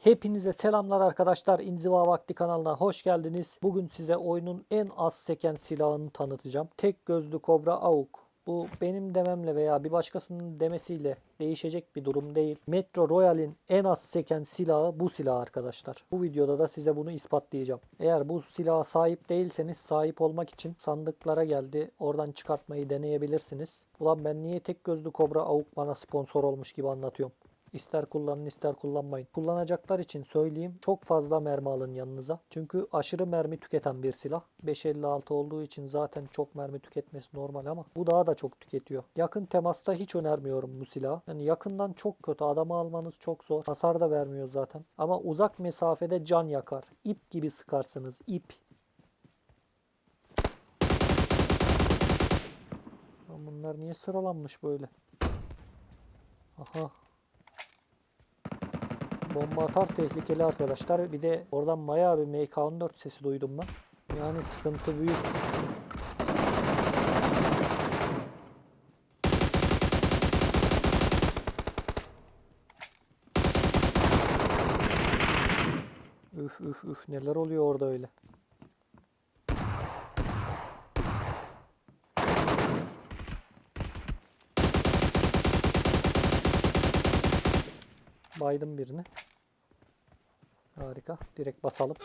Hepinize selamlar arkadaşlar. İnziva Vakti kanalına hoş geldiniz. Bugün size oyunun en az seken silahını tanıtacağım. Tek gözlü kobra avuk. Bu benim dememle veya bir başkasının demesiyle değişecek bir durum değil. Metro Royale'in en az seken silahı bu silah arkadaşlar. Bu videoda da size bunu ispatlayacağım. Eğer bu silaha sahip değilseniz sahip olmak için sandıklara geldi. Oradan çıkartmayı deneyebilirsiniz. Ulan ben niye tek gözlü kobra avuk bana sponsor olmuş gibi anlatıyorum. İster kullanın ister kullanmayın. Kullanacaklar için söyleyeyim çok fazla mermi alın yanınıza. Çünkü aşırı mermi tüketen bir silah. 5.56 olduğu için zaten çok mermi tüketmesi normal ama bu daha da çok tüketiyor. Yakın temasta hiç önermiyorum bu silahı. Yani yakından çok kötü. Adamı almanız çok zor. Hasar da vermiyor zaten. Ama uzak mesafede can yakar. İp gibi sıkarsınız. ip. Bunlar niye sıralanmış böyle? Aha. Bomba atar tehlikeli arkadaşlar. Bir de oradan bayağı bir MK14 sesi duydum ben. Yani sıkıntı büyük. Üf üf üf neler oluyor orada öyle. Baydım birini. Harika. Direkt basalım.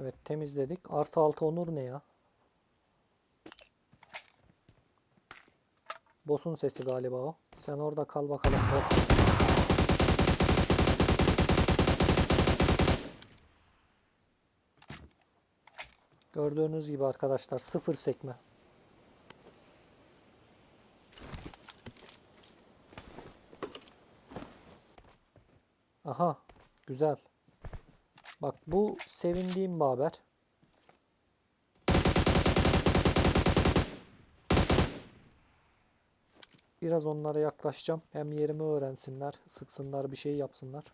Evet temizledik. Artı altı onur ne ya? Boss'un sesi galiba o. Sen orada kal bakalım boss. Gördüğünüz gibi arkadaşlar sıfır sekme. Aha güzel. Bak bu sevindiğim bir haber. Biraz onlara yaklaşacağım. Hem yerimi öğrensinler, sıksınlar, bir şey yapsınlar.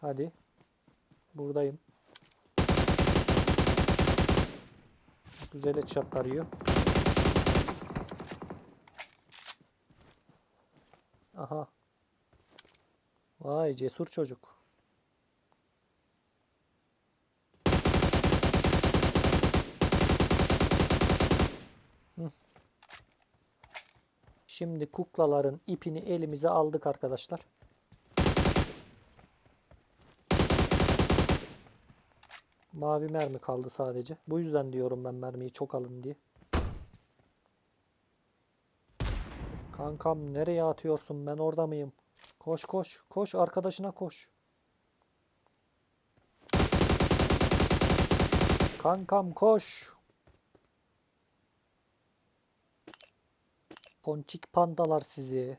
Hadi. Buradayım. Güzel headshotlar yiyor. Aha. Vay cesur çocuk. Şimdi kuklaların ipini elimize aldık arkadaşlar. Mavi mermi kaldı sadece. Bu yüzden diyorum ben mermiyi çok alın diye. Kankam nereye atıyorsun? Ben orada mıyım? Koş koş. Koş arkadaşına koş. Kankam koş. Ponçik pandalar sizi.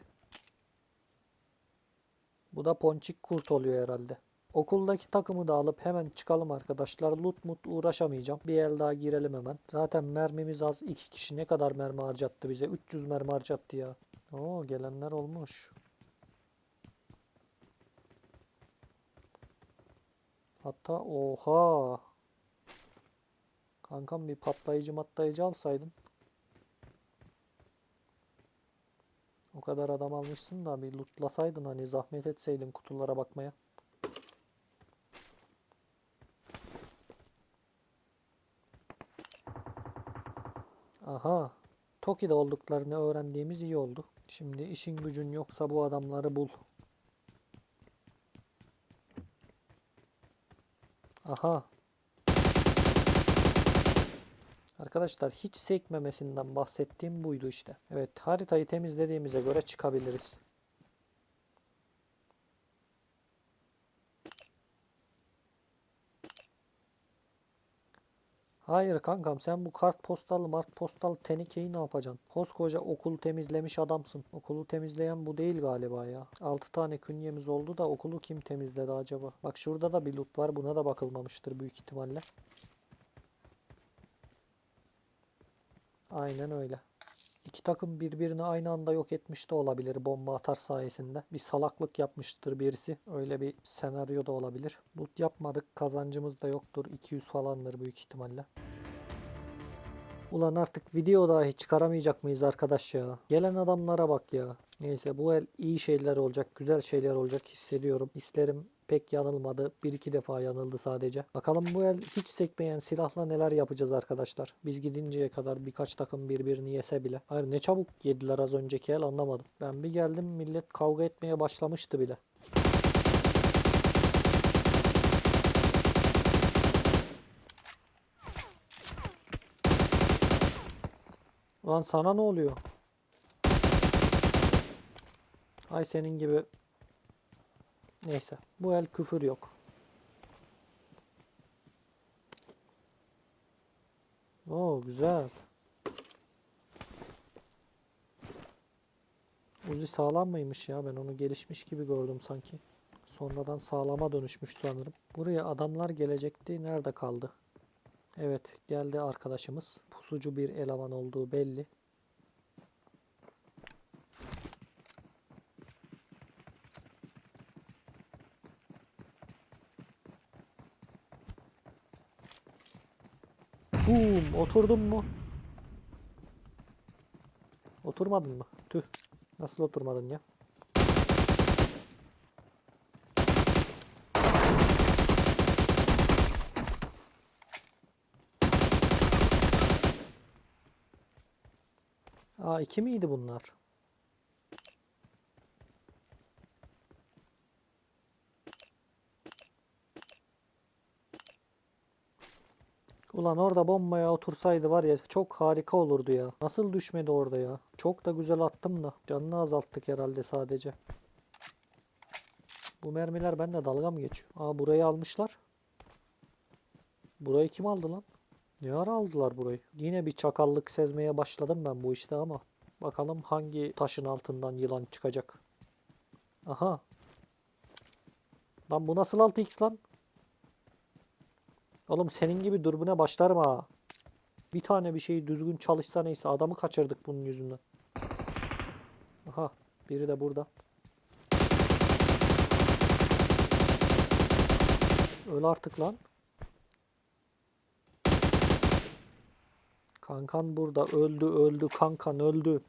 Bu da ponçik kurt oluyor herhalde. Okuldaki takımı da alıp hemen çıkalım arkadaşlar. Loot mut uğraşamayacağım. Bir el daha girelim hemen. Zaten mermimiz az. iki kişi ne kadar mermi harcattı bize? 300 mermi harcattı ya. Oo gelenler olmuş. Hatta oha. Kankam bir patlayıcı matlayıcı alsaydın. O kadar adam almışsın da bir lootlasaydın hani zahmet etseydin kutulara bakmaya. Aha. Toki'de olduklarını öğrendiğimiz iyi oldu. Şimdi işin gücün yoksa bu adamları bul. Aha. Arkadaşlar hiç sekmemesinden bahsettiğim buydu işte. Evet haritayı temizlediğimize göre çıkabiliriz. Hayır kankam sen bu kart postal mart postal tenikeyi ne yapacaksın? Koskoca okulu temizlemiş adamsın. Okulu temizleyen bu değil galiba ya. 6 tane künyemiz oldu da okulu kim temizledi acaba? Bak şurada da bir loot var buna da bakılmamıştır büyük ihtimalle. Aynen öyle. İki takım birbirini aynı anda yok etmiş de olabilir bomba atar sayesinde. Bir salaklık yapmıştır birisi. Öyle bir senaryo da olabilir. Loot yapmadık. Kazancımız da yoktur. 200 falandır büyük ihtimalle. Ulan artık video dahi çıkaramayacak mıyız arkadaş ya? Gelen adamlara bak ya. Neyse bu el iyi şeyler olacak, güzel şeyler olacak hissediyorum. Hislerim pek yanılmadı. Bir iki defa yanıldı sadece. Bakalım bu el hiç sekmeyen silahla neler yapacağız arkadaşlar. Biz gidinceye kadar birkaç takım birbirini yese bile. Hayır ne çabuk yediler az önceki el anlamadım. Ben bir geldim millet kavga etmeye başlamıştı bile. Lan sana ne oluyor? Ay senin gibi. Neyse. Bu el küfür yok. Oo güzel. Uzi sağlam mıymış ya? Ben onu gelişmiş gibi gördüm sanki. Sonradan sağlama dönüşmüş sanırım. Buraya adamlar gelecekti. Nerede kaldı? Evet geldi arkadaşımız. Pusucu bir eleman olduğu belli. Boom, oturdun mu? Oturmadın mı? Tüh. Nasıl oturmadın ya? Aa iki miydi bunlar? Ulan orada bombaya otursaydı var ya çok harika olurdu ya. Nasıl düşmedi orada ya? Çok da güzel attım da. Canını azalttık herhalde sadece. Bu mermiler bende dalga mı geçiyor? Aa burayı almışlar. Burayı kim aldı lan? Ne ara aldılar burayı? Yine bir çakallık sezmeye başladım ben bu işte ama. Bakalım hangi taşın altından yılan çıkacak. Aha. Lan bu nasıl 6x lan? Oğlum senin gibi dürbüne başlarım ha. Bir tane bir şey düzgün çalışsa neyse adamı kaçırdık bunun yüzünden. Aha biri de burada. Öl artık lan. Kankan burada öldü öldü kankan öldü.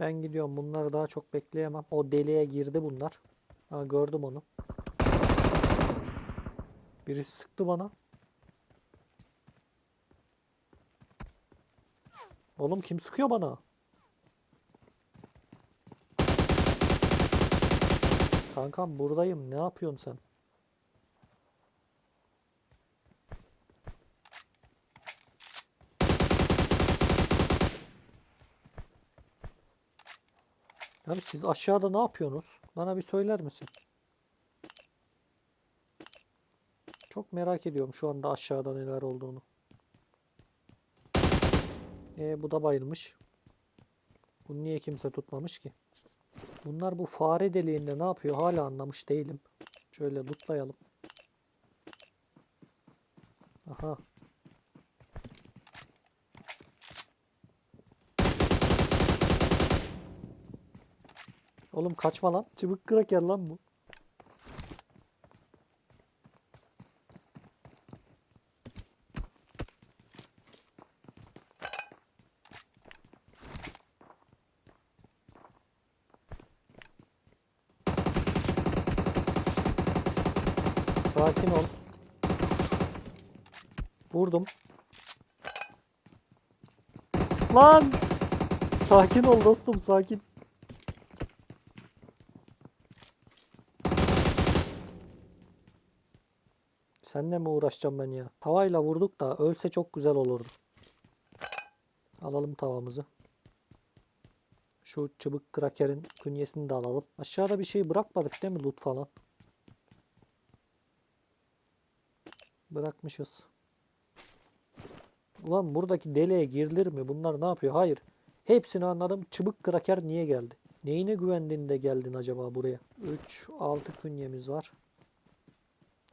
Ben gidiyorum bunları daha çok bekleyemem. O deliğe girdi bunlar. Ha gördüm onu. Birisi sıktı bana. Oğlum kim sıkıyor bana? Kankam buradayım. Ne yapıyorsun sen? Yani siz aşağıda ne yapıyorsunuz? Bana bir söyler misin? Çok merak ediyorum şu anda aşağıda neler olduğunu. E bu da bayılmış. Bunu niye kimse tutmamış ki? Bunlar bu fare deliğinde ne yapıyor hala anlamış değilim. Şöyle lootlayalım. Aha. Oğlum kaçma lan. Çıbık kraker lan bu. Sakin ol. Vurdum. Lan! Sakin ol dostum, sakin. Seninle mi uğraşacağım ben ya? Tavayla vurduk da ölse çok güzel olurdu. Alalım tavamızı. Şu çubuk krakerin künyesini de alalım. Aşağıda bir şey bırakmadık değil mi loot falan? Bırakmışız. Ulan buradaki deliğe girilir mi? Bunlar ne yapıyor? Hayır. Hepsini anladım. Çubuk kraker niye geldi? Neyine güvendin de geldin acaba buraya? 3, 6 künyemiz var.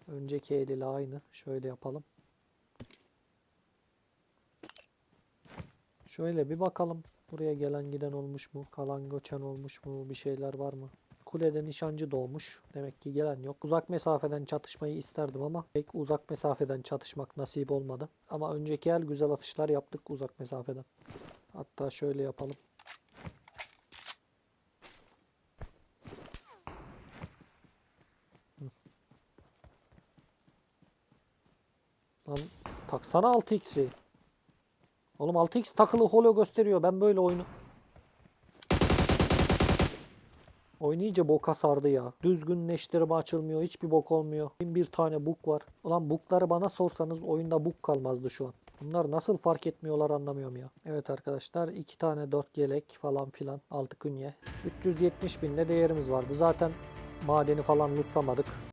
Önceki el ile aynı. Şöyle yapalım. Şöyle bir bakalım. Buraya gelen giden olmuş mu? Kalan göçen olmuş mu? Bir şeyler var mı? Kulede nişancı doğmuş. Demek ki gelen yok. Uzak mesafeden çatışmayı isterdim ama pek uzak mesafeden çatışmak nasip olmadı. Ama önceki el güzel atışlar yaptık uzak mesafeden. Hatta şöyle yapalım. Lan taksana 6x'i. Oğlum 6x takılı holo gösteriyor. Ben böyle oyunu... İyice boka sardı ya. Düzgünleştirme açılmıyor. Hiçbir bok olmuyor. Bin bir tane bug var. Ulan bugları bana sorsanız oyunda bug kalmazdı şu an. Bunlar nasıl fark etmiyorlar anlamıyorum ya. Evet arkadaşlar iki tane dört yelek falan filan. Altı künye. 370 bin de değerimiz vardı. Zaten madeni falan lootlamadık.